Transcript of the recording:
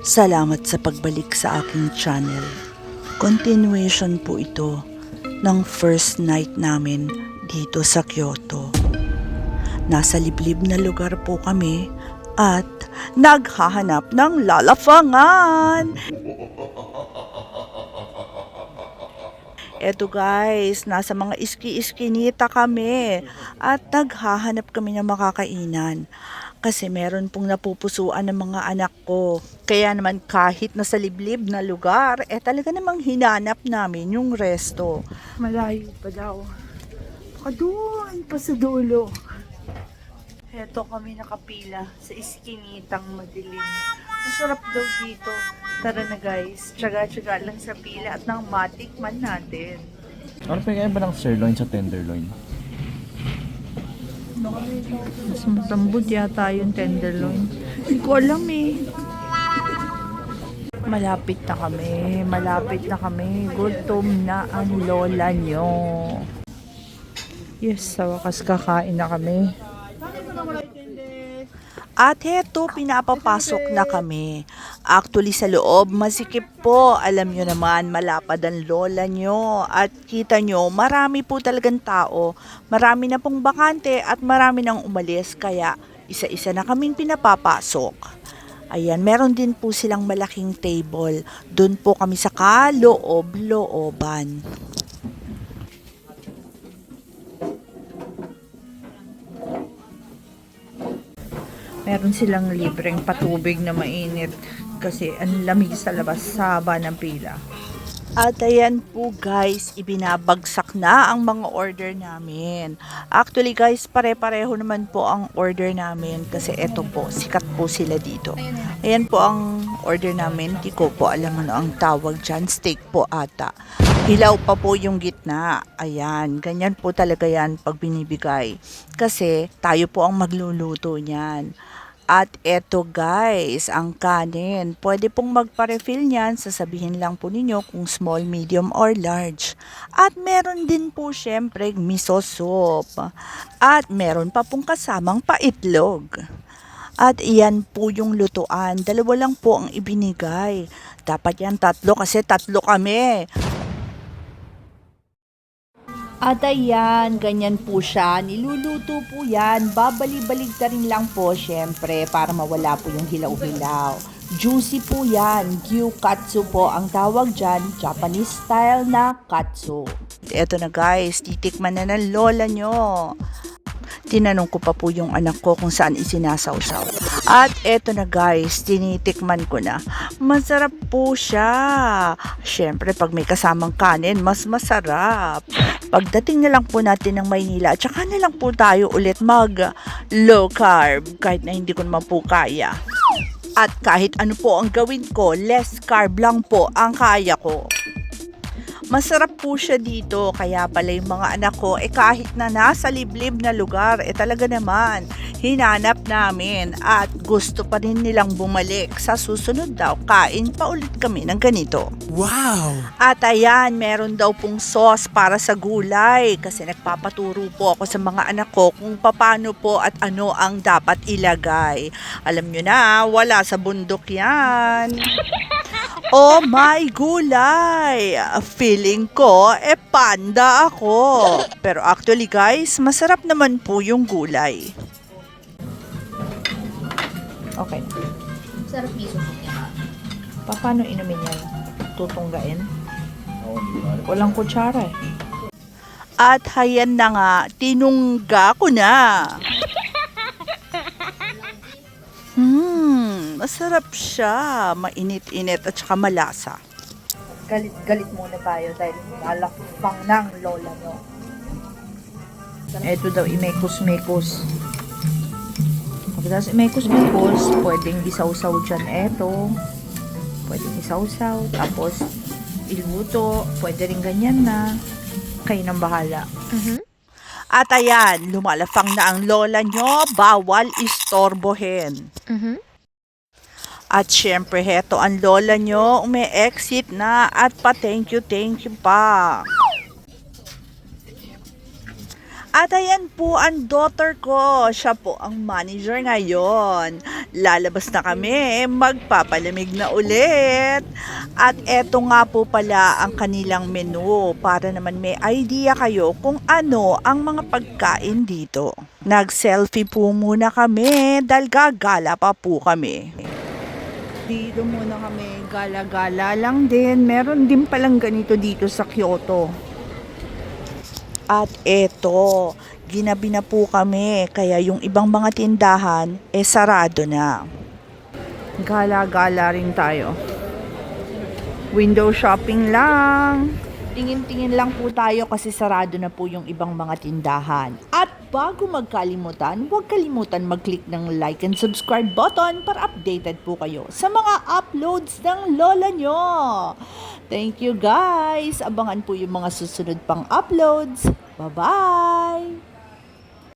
Salamat sa pagbalik sa aking channel. Continuation po ito ng first night namin dito sa Kyoto. Nasa liblib na lugar po kami at naghahanap ng lalafangan. Eto guys, nasa mga iski-iskinita kami at naghahanap kami ng makakainan. Kasi meron pong napupusuan ng mga anak ko. Kaya naman kahit nasa liblib na lugar, eh talaga namang hinanap namin yung resto. Malayo pa daw. Baka doon pa sa dulo. Heto kami nakapila sa iskinitang madilim. Masarap daw dito. Tara na guys, tsaga-tsaga lang sa pila at nang matikman natin. Ano pa ba ng sirloin sa tenderloin? Mas matambod yata yung tenderloin. Hindi ko alam eh. Malapit na kami. Malapit na kami. Gutom na ang lola nyo. Yes, sa wakas kakain na kami. At heto, pinapapasok na kami. Actually, sa loob, masikip po. Alam nyo naman, malapad ang lola nyo. At kita nyo, marami po talagang tao. Marami na pong bakante at marami nang umalis. Kaya, isa-isa na kaming pinapapasok. Ayan, meron din po silang malaking table. Doon po kami sa kaloob-looban. meron silang libreng patubig na mainit kasi ang lamig sa labas sa haba ng pila. At ayan po guys, ibinabagsak na ang mga order namin. Actually guys, pare-pareho naman po ang order namin kasi eto po, sikat po sila dito. Ayan po ang order namin, di ko po alam ano ang tawag dyan, steak po ata. Hilaw pa po yung gitna. Ayan, ganyan po talaga yan pag binibigay. Kasi tayo po ang magluluto niyan. At eto guys, ang kanin. Pwede pong magpa-refill niyan. Sasabihin lang po ninyo kung small, medium, or large. At meron din po syempre miso soup. At meron pa pong kasamang paitlog. At iyan po yung lutuan. Dalawa lang po ang ibinigay. Dapat yan tatlo kasi tatlo kami. At ayan, ganyan po siya. Niluluto po yan. Babali-balig ta rin lang po, syempre, para mawala po yung hilaw-hilaw. Juicy po yan. Gyukatsu po ang tawag dyan. Japanese style na katsu. Eto na guys, titikman na ng lola nyo. Tinanong ko pa po yung anak ko kung saan isinasawsaw. At eto na guys, tinitikman ko na. Masarap po siya. Siyempre, pag may kasamang kanin, mas masarap. Pagdating na lang po natin ng Maynila, tsaka na lang po tayo ulit mag low carb kahit na hindi ko naman po kaya. At kahit ano po ang gawin ko, less carb lang po ang kaya ko. Masarap po siya dito, kaya pala yung mga anak ko, eh kahit na nasa liblib na lugar, eh talaga naman, hinanap namin at gusto pa rin nilang bumalik. Sa susunod daw, kain pa ulit kami ng ganito. Wow! At ayan, meron daw pong sauce para sa gulay kasi nagpapaturo po ako sa mga anak ko kung paano po at ano ang dapat ilagay. Alam nyo na, wala sa bundok yan. Oh my gulay! Feeling ko, eh panda ako. Pero actually guys, masarap naman po yung gulay. Okay. Sarap miso. Pa- Paano inumin yan? Tutunggain? Walang kutsara eh. At hayan na nga, tinungga ko na. Masarap siya. Mainit-init at saka malasa. Galit-galit muna tayo dahil alakpang ng lola no. Ito daw, imekos-mekos. Pagkatapos imekos-mekos, pwedeng isawsaw dyan. Eto, pwedeng isawsaw. Tapos, iluto. Pwede rin ganyan na. Kayo nang bahala. At ayan, lumalafang na ang lola nyo, bawal istorbohin. At syempre, heto ang lola nyo, umi-exit na at pa thank you, thank you pa. At ayan po ang daughter ko. Siya po ang manager ngayon. lalabas na kami, magpapalamig na ulit. At eto nga po pala ang kanilang menu para naman may idea kayo kung ano ang mga pagkain dito. Nag-selfie po muna kami dahil gagala pa po kami. Dito muna kami, gala-gala lang din. Meron din palang ganito dito sa Kyoto. At eto, ginabi na po kami, kaya yung ibang mga tindahan, eh sarado na. Gala-gala rin tayo. Window shopping lang. Tingin-tingin lang po tayo kasi sarado na po yung ibang mga tindahan. Bago magkalimutan, huwag kalimutan mag-click ng like and subscribe button para updated po kayo sa mga uploads ng lola nyo. Thank you guys! Abangan po yung mga susunod pang uploads. Bye-bye!